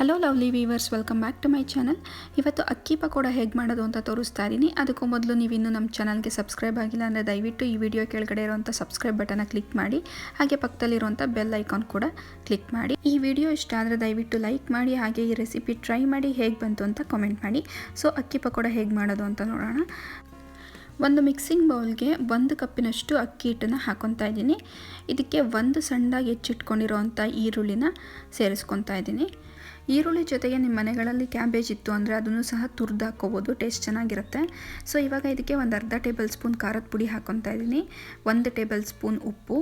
Hello lovely viewers welcome back to my channel ಇವತ್ತು ಅಕ್ಕಿ ಪಕೋಡ ಹೇಗೆ ಮಾಡೋದು ಅಂತ ತೋರಿಸ್ತಾ ಇದ್ದೀನಿ. ಅದಕ್ಕೂ ಮೊದಲು ನೀವು ಇನ್ನೂ ನಮ್ಮ ಚಾನಲ್ಗೆ ಸಬ್ಸ್ಕ್ರೈಬ್ ಆಗಿಲ್ಲ ಅಂದರೆ ದಯವಿಟ್ಟು ಈ ವಿಡಿಯೋ ಕೆಳಗಡೆ ಇರುವಂಥ ಸಬ್ಸ್ಕ್ರೈಬ್ ಬಟನ್ನ ಕ್ಲಿಕ್ ಮಾಡಿ, ಹಾಗೆ ಪಕ್ಕದಲ್ಲಿರುವಂಥ ಬೆಲ್ ಐಕಾನ್ ಕೂಡ ಕ್ಲಿಕ್ ಮಾಡಿ. ಈ ವಿಡಿಯೋ ಇಷ್ಟ ಆದರೆ ದಯವಿಟ್ಟು ಲೈಕ್ ಮಾಡಿ, ಹಾಗೆ ಈ ರೆಸಿಪಿ ಟ್ರೈ ಮಾಡಿ ಹೇಗೆ ಬಂತು ಅಂತ ಕಾಮೆಂಟ್ ಮಾಡಿ. ಸೊ ಅಕ್ಕಿ ಪಕೋಡ ಹೇಗೆ ಮಾಡೋದು ಅಂತ ನೋಡೋಣ. ಒಂದು ಮಿಕ್ಸಿಂಗ್ ಬೌಲ್ಗೆ ಒಂದು ಕಪ್ಪಿನಷ್ಟು ಅಕ್ಕಿ ಹಿಟ್ಟನ್ನು ಹಾಕೊತಾ ಇದ್ದೀನಿ. ಇದಕ್ಕೆ ಒಂದು ಸಣ್ಣದಾಗಿ ಹೆಚ್ಚಿಟ್ಕೊಂಡಿರೋವಂಥ ಈರುಳ್ಳಿನ ಸೇರಿಸ್ಕೊತಾ ಇದ್ದೀನಿ. ಈರುಳ್ಳಿ ಜೊತೆಗೆ ನಿಮ್ಮ ಮನೆಗಳಲ್ಲಿ ಕ್ಯಾಬೇಜ್ ಇತ್ತು ಅಂದರೆ ಅದನ್ನು ಸಹ ತುರ್ದು ಹಾಕ್ಕೋಬೋದು, ಟೇಸ್ಟ್ ಚೆನ್ನಾಗಿರುತ್ತೆ. ಸೊ, ಇವಾಗ ಇದಕ್ಕೆ ಒಂದು ಅರ್ಧ ಟೇಬಲ್ ಸ್ಪೂನ್ ಖಾರದ ಪುಡಿ ಹಾಕ್ಕೊತಾ ಇದ್ದೀನಿ. ಒಂದು ಟೇಬಲ್ ಸ್ಪೂನ್ ಉಪ್ಪು,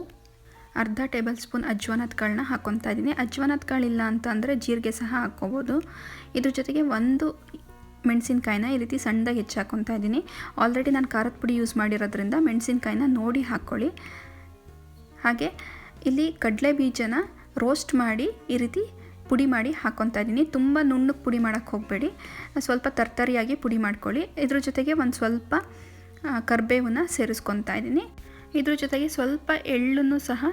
ಅರ್ಧ ಟೇಬಲ್ ಸ್ಪೂನ್ ಅಜ್ವಾನದ ಕಾಳನ್ನ ಹಾಕ್ಕೊತಾ ಇದ್ದೀನಿ. ಅಜ್ವಾನದ ಕಾಳು ಇಲ್ಲ ಅಂತ ಅಂದರೆ ಜೀರಿಗೆ ಸಹ ಹಾಕ್ಕೋಬೋದು. ಇದ್ರ ಜೊತೆಗೆ ಒಂದು ಮೆಣಸಿನ್ಕಾಯಿನ ಈ ರೀತಿ ಸಣ್ಣದಾಗಿ ಹೆಚ್ಚು ಹಾಕ್ಕೊತಾ ಇದ್ದೀನಿ. ಆಲ್ರೆಡಿ ನಾನು ಖಾರದ ಪುಡಿ ಯೂಸ್ ಮಾಡಿರೋದ್ರಿಂದ ಮೆಣಸಿನ್ಕಾಯಿನ ನೋಡಿ ಹಾಕ್ಕೊಳ್ಳಿ. ಹಾಗೆ ಇಲ್ಲಿ ಕಡಲೆ ಬೀಜನ ರೋಸ್ಟ್ ಮಾಡಿ ಈ ರೀತಿ ಪುಡಿ ಮಾಡಿ ಹಾಕ್ಕೊತಾ ಇದ್ದೀನಿ. ತುಂಬ ನುಣ್ಣಗೆ ಪುಡಿ ಮಾಡೋಕ್ಕೆ ಹೋಗಬೇಡಿ. ಸ್ವಲ್ಪ ತರ್ತರಿಯಾಗಿ ಪುಡಿ ಮಾಡ್ಕೊಳ್ಳಿ. ಇದ್ರ ಜೊತೆಗೆ ಒಂದು ಸ್ವಲ್ಪ ಕರ್ಬೇವನ್ನ ಸೇರಿಸ್ಕೊತಾ ಇದ್ದೀನಿ. ಇದ್ರ ಜೊತೆಗೆ ಸ್ವಲ್ಪ ಎಳ್ಳನ್ನು ಸಹ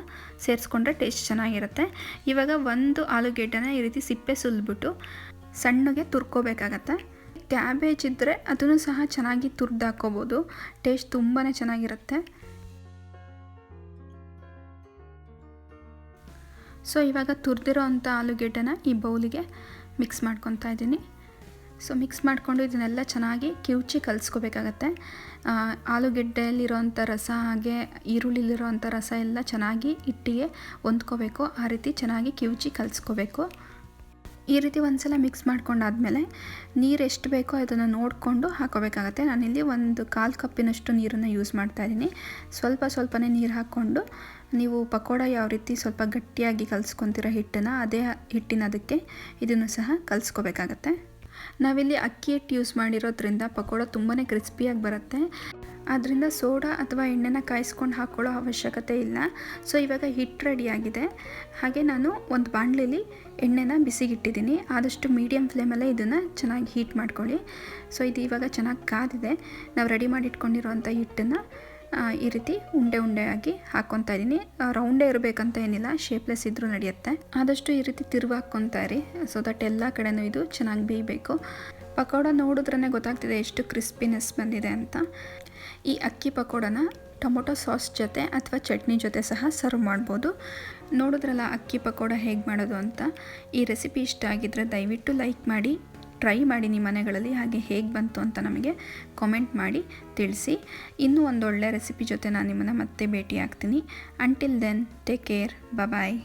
ಸೇರಿಸ್ಕೊಂಡ್ರೆ ಟೇಸ್ಟ್ ಚೆನ್ನಾಗಿರುತ್ತೆ. ಇವಾಗ ಒಂದು ಆಲೂಗೆಡ್ಡೆನ ಈ ರೀತಿ ಸಿಪ್ಪೆ ಸುಲಿದ್ಬಿಟ್ಟು ಸಣ್ಣಗೆ ತುರ್ಕೋಬೇಕಾಗತ್ತೆ. ಕ್ಯಾಬೇಜ್ ಇದ್ದರೆ ಅದನ್ನು ಸಹ ಚೆನ್ನಾಗಿ ತುರ್ದು ಹಾಕ್ಕೋಬೋದು ಟೇಸ್ಟ್ ತುಂಬಾ ಚೆನ್ನಾಗಿರುತ್ತೆ. ಸೊ, ಇವಾಗ ತುರಿದಿರೋ ಅಂಥ ಆಲೂಗೆಡ್ಡೆನ ಈ ಬೌಲಿಗೆ ಮಿಕ್ಸ್ ಮಾಡ್ಕೊತಾ ಇದ್ದೀನಿ. ಸೊ, ಮಿಕ್ಸ್ ಮಾಡಿಕೊಂಡು ಇದನ್ನೆಲ್ಲ ಚೆನ್ನಾಗಿ ಕಿವುಚಿ ಕಲಿಸ್ಕೋಬೇಕಾಗತ್ತೆ. ಆಲೂಗೆಡ್ಡೆಯಲ್ಲಿರೋವಂಥ ರಸ ಹಾಗೆ ಈರುಳ್ಳಿಲಿರೋವಂಥ ರಸ ಎಲ್ಲ ಚೆನ್ನಾಗಿ ಹಿಟ್ಟಿಗೆ ಹೊಂದ್ಕೋಬೇಕು. ಆ ರೀತಿ ಚೆನ್ನಾಗಿ ಕಿವುಚಿ ಕಲಿಸ್ಕೋಬೇಕು. ಈ ರೀತಿ ಒಂದ್ಸಲ ಮಿಕ್ಸ್ ಮಾಡ್ಕೊಂಡಾದ್ಮೇಲೆ ನೀರು ಎಷ್ಟು ಬೇಕೋ ಅದನ್ನು ನೋಡಿಕೊಂಡು ಹಾಕೋಬೇಕಾಗತ್ತೆ. ನಾನಿಲ್ಲಿ ಒಂದು ಕಾಲು ಕಪ್ಪಿನಷ್ಟು ನೀರನ್ನು ಯೂಸ್ ಮಾಡ್ತಾಯಿದ್ದೀನಿ ಸ್ವಲ್ಪ ಸ್ವಲ್ಪನೇ ನೀರು ಹಾಕ್ಕೊಂಡು ನೀವು ಪಕೋಡ ಯಾವ ರೀತಿ ಸ್ವಲ್ಪ ಗಟ್ಟಿಯಾಗಿ ಕಲಿಸ್ಕೊತಿರೋ ಹಿಟ್ಟನ್ನು ಅದೇ ಹಿಟ್ಟಿನ ಅದಕ್ಕೆ ಇದನ್ನು ಸಹ ಕಲಿಸ್ಕೋಬೇಕಾಗತ್ತೆ. ನಾವಿಲ್ಲಿ ಅಕ್ಕಿ ಹಿಟ್ಟು ಯೂಸ್ ಮಾಡಿರೋದ್ರಿಂದ ಪಕೋಡ ತುಂಬಾ ಕ್ರಿಸ್ಪಿಯಾಗಿ ಬರುತ್ತೆ. ಆದ್ದರಿಂದ ಸೋಡಾ ಅಥವಾ ಎಣ್ಣೆನ ಕಾಯಿಸ್ಕೊಂಡು ಹಾಕ್ಕೊಳ್ಳೋ ಅವಶ್ಯಕತೆ ಇಲ್ಲ. ಸೊ ಇವಾಗ ಹಿಟ್ಟು ರೆಡಿಯಾಗಿದೆ. ಹಾಗೆ ನಾನು ಒಂದು ಬಾಣಲೆಲಿ ಎಣ್ಣೆನ ಬಿಸಿಗಿಟ್ಟಿದ್ದೀನಿ. ಆದಷ್ಟು ಮೀಡಿಯಮ್ ಫ್ಲೇಮಲ್ಲೇ ಇದನ್ನು ಚೆನ್ನಾಗಿ ಹೀಟ್ ಮಾಡ್ಕೊಳ್ಳಿ. ಸೊ ಇದು ಇವಾಗ ಚೆನ್ನಾಗಿ ಕಾದಿದೆ. ನಾವು ರೆಡಿ ಮಾಡಿಟ್ಕೊಂಡಿರೋವಂಥ ಹಿಟ್ಟನ್ನು ಈ ರೀತಿ ಉಂಡೆ ಉಂಡೆಯಾಗಿ ಹಾಕ್ಕೊತಾ ಇದ್ದೀನಿ. ರೌಂಡೇ ಇರಬೇಕಂತ ಏನಿಲ್ಲ, ಶೇಪ್ಲೆಸ್ ಇದ್ದರೂ ನಡೆಯುತ್ತೆ. ಆದಷ್ಟು ಈ ರೀತಿ ತಿರುವು ಹಾಕ್ಕೊತಾ ಇರಿ. ಸೊ ದಟ್ ಎಲ್ಲ ಕಡೆನೂ ಇದು ಚೆನ್ನಾಗಿ ಬೇಯಬೇಕು. ಪಕೋಡ ನೋಡಿದ್ರೇ ಗೊತ್ತಾಗ್ತಿದೆ ಎಷ್ಟು ಕ್ರಿಸ್ಪಿನೆಸ್ ಬಂದಿದೆ ಅಂತ. ಈ ಅಕ್ಕಿ ಪಕೋಡನ ಟೊಮೊಟೊ ಸಾಸ್ ಜೊತೆ ಅಥವಾ ಚಟ್ನಿ ಜೊತೆ ಸಹ ಸರ್ವ್ ಮಾಡ್ಬೋದು. ನೋಡಿದ್ರಲ್ಲ ಅಕ್ಕಿ ಪಕೋಡ ಹೇಗೆ ಮಾಡೋದು ಅಂತ. ಈ ರೆಸಿಪಿ ಇಷ್ಟ ಆಗಿದ್ದರೆ ದಯವಿಟ್ಟು ಲೈಕ್ ಮಾಡಿ ಟ್ರೈ ಮಾಡಿ ನಿಮ್ಮ ಮನೆಗಳಲ್ಲಿ ಹಾಗೆ ಹೇಗೆ ಬಂತು ಅಂತ ನಮಗೆ ಕಾಮೆಂಟ್ ಮಾಡಿ ತಿಳಿಸಿ. ಇನ್ನೂ ಒಂದೊಳ್ಳೆ ರೆಸಿಪಿ ಜೊತೆ ನಾನು ನಿಮ್ಮನ್ನು ಮತ್ತೆ ಭೇಟಿ ಆಗ್ತೀನಿ until then take care bye